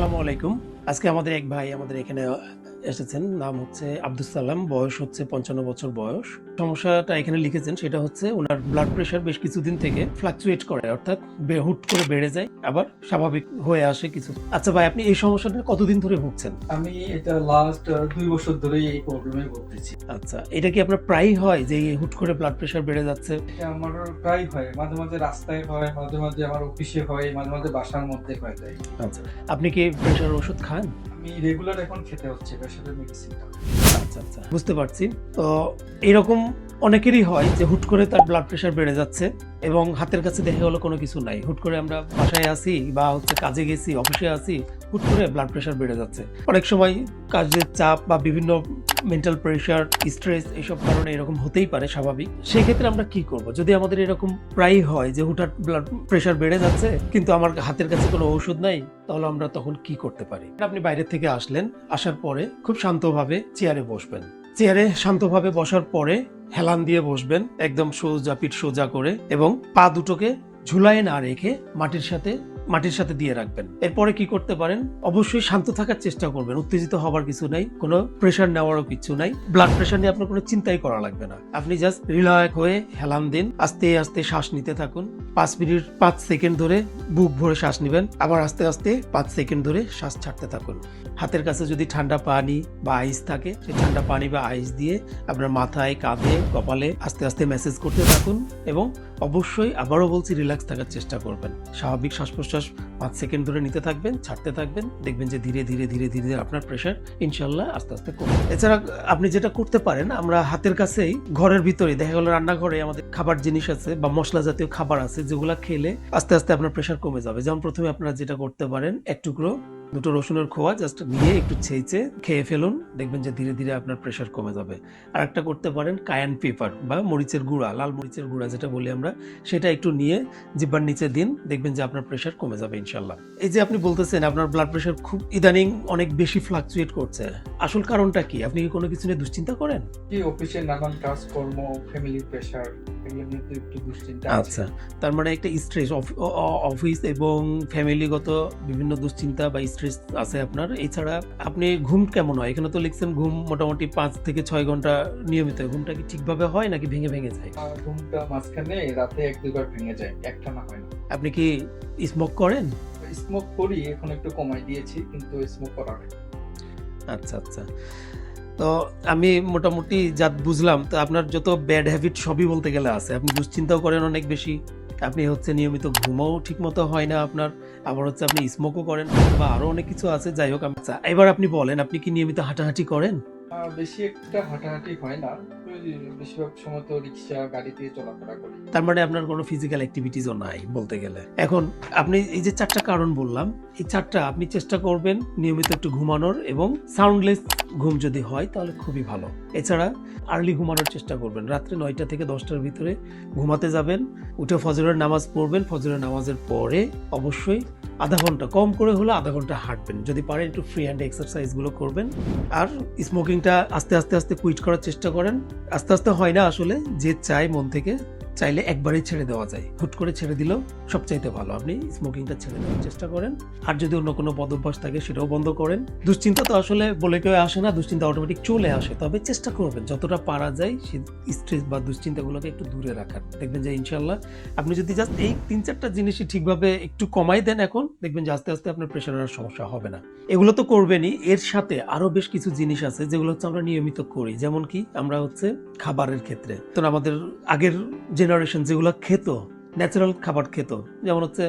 আসসালামু আলাইকুম। আজকে আমাদের এক ভাই আমাদের এখানে এসেছেন নাম হচ্ছে আব্দুল সালাম বয়স হচ্ছে পঞ্চান্ন বছর বয়স। সমস্যাটা এখানে লিখেছেন সেটা হচ্ছে ওনার ব্লাড প্রেশার বেশ কিছুদিন থেকে ফ্লাকচুয়েট করে অর্থাৎ হুট করে বেড়ে যায় আবার স্বাভাবিক হয়ে আসে কিছু। আচ্ছা ভাই আপনি এই সমস্যাটা কতদিন ধরে ভুগছেন? আমি এটা লাস্ট দুই বছর ধরেই এই প্রবলেমে ভুগতেছি। আচ্ছা এটা কি আপনার প্রায়ই হয় যে হুট করে ব্লাড প্রেশার বেড়ে যাচ্ছে? এটা আমার প্রায় হয় মাঝে মাঝে রাস্তায় হয় মাঝে মাঝে আমার অফিসে হয় মাঝে মাঝে বাসার মধ্যে হয়ে যায়। আচ্ছা আপনি কি প্রেশার ওষুধ খান? আমি রেগুলার এখন খেতে হচ্ছে আচ্ছা আচ্ছা বুঝতে পারছি। তো এরকম অনেকেরই হয় যে হুট করে তার ব্লাড প্রেশার বেড়ে যাচ্ছে এবং হাতের কাছে দেখা গেলো কোনো কিছু নাই। হুট করে আমরা বাসায় আসি বা হচ্ছে কাজে গেছি, অফিসে আসি, হুট করে ব্লাড প্রেশার বেড়ে যাচ্ছে। অনেক সময় কাজের চাপ বা বিভিন্ন মেন্টাল প্রেশার স্ট্রেস এইসব কারণে এরকম হতেই পারে স্বাভাবিক। সেই ক্ষেত্রে আমরা কি করব? যদি আমাদের এরকম প্রায়ই হয় যে হুঠাৎ ব্লাড প্রেশার বেড়ে যাচ্ছে, কিন্তু আমার হাতের কাছে কোনো ওষুধ নাই, তাহলে আমরা তখন কি করতে পারি? আপনি বাইরে থেকে আসলেন, আসার পরে খুব শান্তভাবে চেয়ারে বসবেন। চেয়ারে শান্তভাবে বসার পরে হেলান দিয়ে বসবেন, একদম সোজা পিঠ সোজা করে এবং পা দুটোকে ঝুলায় না রেখে মাটির সাথে মাটির সাথে দিয়ে রাখবেন। এরপরে কি করতে পারেন? অবশ্যই শান্ত থাকার চেষ্টা করবেন। উত্তেজিত হবার কিছু নাই, কোনো প্রেশার নেওয়ারও কিছু নাই। ব্লাড প্রেশার নিয়ে আপনার কোনো চিন্তাই করা লাগবে না। আপনি জাস্ট রিল্যাক্স হয়ে হেলান দিন, আস্তে আস্তে শ্বাস নিতে থাকুন। পাঁচ মিনিট, পাঁচ সেকেন্ড ধরে বুক ভরে শ্বাস নেবেন। আবার আস্তে আস্তে পাঁচ সেকেন্ড ধরে শ্বাস ছাড়তে থাকুন। হাতের কাছে যদি ঠান্ডা পানি বা আইস থাকে, সেই ঠান্ডা পানি বা আইস দিয়ে আপনার মাথায়, কাঁধে, কপালে আস্তে আস্তে মেসেজ করতে থাকুন এবং অবশ্যই আবারও বলছি, রিল্যাক্স থাকার চেষ্টা করবেন। স্বাভাবিক শ্বাস প্রশ্বাস পাঁচ সেকেন্ড ধরে নিতে থাকবেন, ছাড়তে থাকবেন, দেখবেন যে ধীরে ধীরে ধীরে ধীরে ধীরে আপনার প্রেশার ইনশাল্লাহ আস্তে আস্তে কমবে। এছাড়া আপনি যেটা করতে পারেন, আমরা হাতের কাছেই ঘরের ভিতরে দেখা গেল রান্নাঘরে আমাদের খাবার জিনিস আছে বা মশলা জাতীয় খাবার আছে যেগুলো খেলে আস্তে আস্তে আপনার প্রেশার কমে যাবে। যেমন প্রথমে আপনারা যেটা করতে পারেন, এক টুকরো দুটো রসুনের খোয়া জাস্ট নিয়ে একটু ছেঁচে খেয়ে ফেলুন দেখবেন যে ধীরে ধীরে আপনার প্রেশার কমে যাবে। আর একটা করতে পারেন কায়ান পেপার বা মরিচের গুঁড়া লাল মরিচের গুঁড়া যেটা বলি আমরা সেটা একটু নিয়ে জিব্বার নিচে দিন দেখবেন যে আপনার প্রেশার কমে যাবে ইনশাল্লাহ। এই যে আপনি বলতেছেন আপনার ব্লাড প্রেশার খুব ইদানিং অনেক বেশি ফ্লাকচুয়েট করছে আসল কারণটা কি? আপনি কি কোনো কিছু নিয়ে দুশ্চিন্তা করেন? কি অফিসের নানান কাজকর্ম ফ্যামিলির প্রেশার আচ্ছা তার মানে একটা স্ট্রেস অফিস এবং ফ্যামিলিগত বিভিন্ন দুশ্চিন্তা বা স্ট্রেস আছে আপনার। এছাড়া আপনি ঘুম কেমন হয়? এখানে তো লিখছেন ঘুম মোটামুটি পাঁচ থেকে ছয় ঘণ্টা নিয়মিত। ঘুমটা কি ঠিকভাবে হয় নাকি ভেঙে ভেঙে যায়? ঘুমটা মাঝখানে রাতে এক দুবার ভেঙে যায় একটা না হয় না। আপনি কি স্মোক করেন? স্মোক করি এখন একটু কমাই দিয়েছি কিন্তু স্মোক করা আচ্ছা আচ্ছা। তো আমি মোটামুটি যা বুঝলাম, তো আপনার যত ব্যাড হ্যাবিট সবই বলতে গেলে আছে। আপনি দুশ্চিন্তাও করেন অনেক বেশি। আপনি হচ্ছে নিয়মিত ঘুমও ঠিক মতো হয় না আপনার। আবার হচ্ছে আপনি স্মোকও করেন, বা আরও অনেক কিছু আছে। যাই হোক আমি এবার আপনি বলেন, আপনি কি নিয়মিত হাঁটাহাঁটি করেন? বেশি একটা হাঁটাহাঁটি হয় না। বেশিরভাগ সময় তো রিক্সা, গাড়ি দিয়ে চলাফেরা করি। তার মানে আপনার কোনো ফিজিক্যাল অ্যাক্টিভিটিসও নাই বলতে গেলে। এখন আপনি এই যে চারটা কারণ বললাম, এই চারটা আপনি চেষ্টা করবেন নিয়মিত একটু ঘুমানোর এবং সাউন্ডলেস ঘুম যদি হয় তাহলে খুবই ভালো। এছাড়া আর্লি ঘুমানোর চেষ্টা করবেন। রাত্রে নয়টা থেকে দশটার ভিতরে ঘুমাতে যাবেন, উঠে ফজরের নামাজ পড়বেন। ফজরের নামাজের পরে অবশ্যই আধা ঘণ্টা। কম করে হলে আধা ঘণ্টা হাঁটবেন। যদি পারেন একটু ফ্রি হ্যান্ড এক্সারসাইজগুলো করবেন। আর স্মোকিংটা আস্তে আস্তে আস্তে কুইট করার চেষ্টা করেন। আস্তে আস্তে হয় না আসলে, যে চায় মন থেকে। চাইলে একবারেই ছেড়ে দেওয়া যায়। হুট করে ছেড়ে দিলেও সবচাইতে ভালো। আপনি স্মোকিংটা ছেড়ে দেওয়ার চেষ্টা করেন। আর যদি অন্য কোনো পদভ্যাস থাকে, সেটাও বন্ধ করেন। দুশ্চিন্তা তো আসলে বলে কেউ আসে না, দুশ্চিন্তা অটোমেটিক চলে আসে। তবে চেষ্টা করবেন, যতটা পারা যায়, সে স্ট্রেস বা দুশ্চিন্তাগুলোকে একটু দূরে রাখার। দেখবেন যে ইনশাল্লাহ আপনি যদি জাস্ট এই তিন চারটা জিনিসই ঠিকভাবে একটু কমাই দেন এখন, দেখবেন যে আস্তে আস্তে আপনার প্রেশারের আর সমস্যা হবে না। এগুলো তো করবেনই। এর সাথে আরও বেশ কিছু জিনিস আছে, যেগুলো হচ্ছে আমরা নিয়মিত করি। যেমন কি, আমরা হচ্ছে খাবারের ক্ষেত্রে। তো আমাদের আগের জেনারেশন যেগুলো খেত ন্যাচারাল খাবার খেত, যেমন হচ্ছে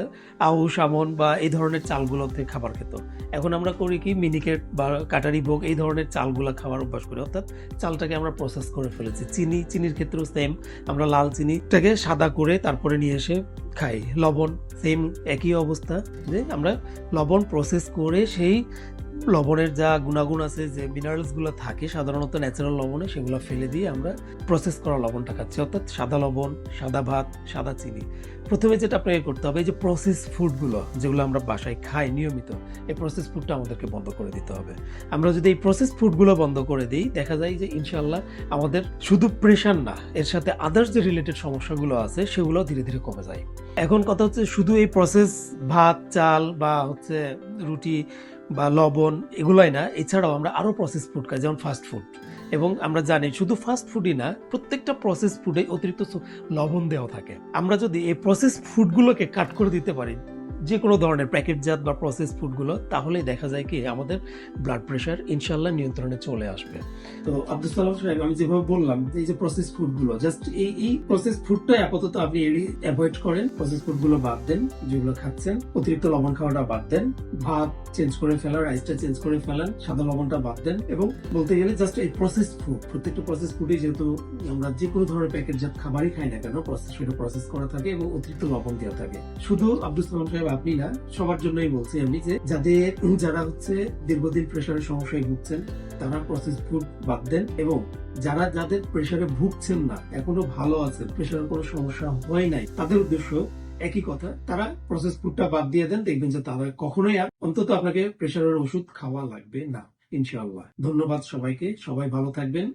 আউশ, আমন বা এই ধরনের চালগুলোতে খাবার খেত। এখন আমরা করি কি মিনিকেট বা কাটারি ভোগ এই ধরনের চালগুলো খাওয়ার অভ্যাস করি। অর্থাৎ চালটাকে আমরা প্রসেস করে ফেলেছি। চিনি, চিনির ক্ষেত্রেও সেম আমরা লাল চিনিটাকে সাদা করে তারপরে নিয়ে এসে খাই। লবণ সেম একই অবস্থা যে আমরা লবণ প্রসেস করে সেই লবণের যা গুণাগুণ আছে, যে মিনারেলসগুলো থাকে, সাধারণত ন্যাচারাল লবণে, সেগুলো ফেলে দিয়ে আমরা প্রসেস করা লবণটা খাচ্ছি। অর্থাৎ সাদা লবণ, সাদা ভাত, সাদা চিনি। প্রথমে যেটা আপনাকে করতে হবে, এই যে প্রসেস ফুডগুলো যেগুলো আমরা বাসায় খাই নিয়মিত, এই প্রসেস ফুডটা আমাদেরকে বন্ধ করে দিতে হবে। আমরা যদি এই প্রসেস ফুডগুলো বন্ধ করে দিই, দেখা যায় যে ইনশাল্লাহ আমাদের শুধু প্রেশার না, এর সাথে আদার্স যে রিলেটেড সমস্যাগুলো আছে সেগুলো ধীরে ধীরে কমে যায়। এখন কথা হচ্ছে শুধু এই প্রসেস ভাত, চাল বা হচ্ছে রুটি বা লবণ এগুলোই না, এছাড়াও আমরা আরও প্রসেস ফুড খাই, যেমন ফাস্ট ফুড এবং আমরা জানি শুধু ফাস্ট ফুডই না, প্রত্যেকটা প্রসেস ফুডে অতিরিক্ত লবণ দেওয়া থাকে। আমরা যদি এই প্রসেস ফুডগুলোকে কাট করে দিতে পারি যে কোনো ধরনের প্যাকেটজাত বা প্রসেস ফুডগুলো তাহলেই দেখা যায় কি আমাদের ব্লাড প্রেশার ইনশাল্লাহ নিয়ন্ত্রণে চলে আসবে। তো আব্দুল সালাম সাহেব, আমি যেভাবে বললাম, এই যে প্রসেস ফুডগুলো জাস্ট এই এই প্রসেস ফুডটাই আপাতত আপনি অ্যাভয়েড করেন। প্রসেস ফুডগুলো বাদ দেন, যেগুলো খাচ্ছেন। অতিরিক্ত লবণ খাওয়াটা বাদ দেন। ভাত চেঞ্জ করে ফেলার রাইসটা চেঞ্জ করে ফেলেন সাদা লবণটা বাদ দেন। এবং বলতে গেলে জাস্ট এই প্রসেস ফুড প্রত্যেকটা প্রসেস ফুডে যেহেতু আমরা যে কোনো ধরনের প্যাকেটজাত খাবারই খাই না কেন প্রসেস সেটা প্রসেস করা থাকে এবং অতিরিক্ত লবণ দেওয়া থাকে। শুধু আব্দুল সালাম সাহেব আপনি না সবার জন্যই বলছি আমি যে যাদের, যারা হচ্ছে দীর্ঘদিন প্রেশারের সমস্যায় ভুগছেন, তারা প্রসেস ফুড বাদ দেন এবং যারা, যাদের প্রেশারে ভুগছেন না, এখনও ভালো আছেন প্রেশারের কোনো সমস্যা হয় নাই, তাদের উদ্দেশ্য একই কথা, তারা প্রসেস ফুডটা বাদ দিয়ে দেন, দেখবেন যে তারা কখনোই আর অন্তত আপনাকে প্রেশারের ওষুধ খাওয়া লাগবে না, ইনশাআল্লাহ। ধন্যবাদ সবাইকে, সবাই ভালো থাকবেন।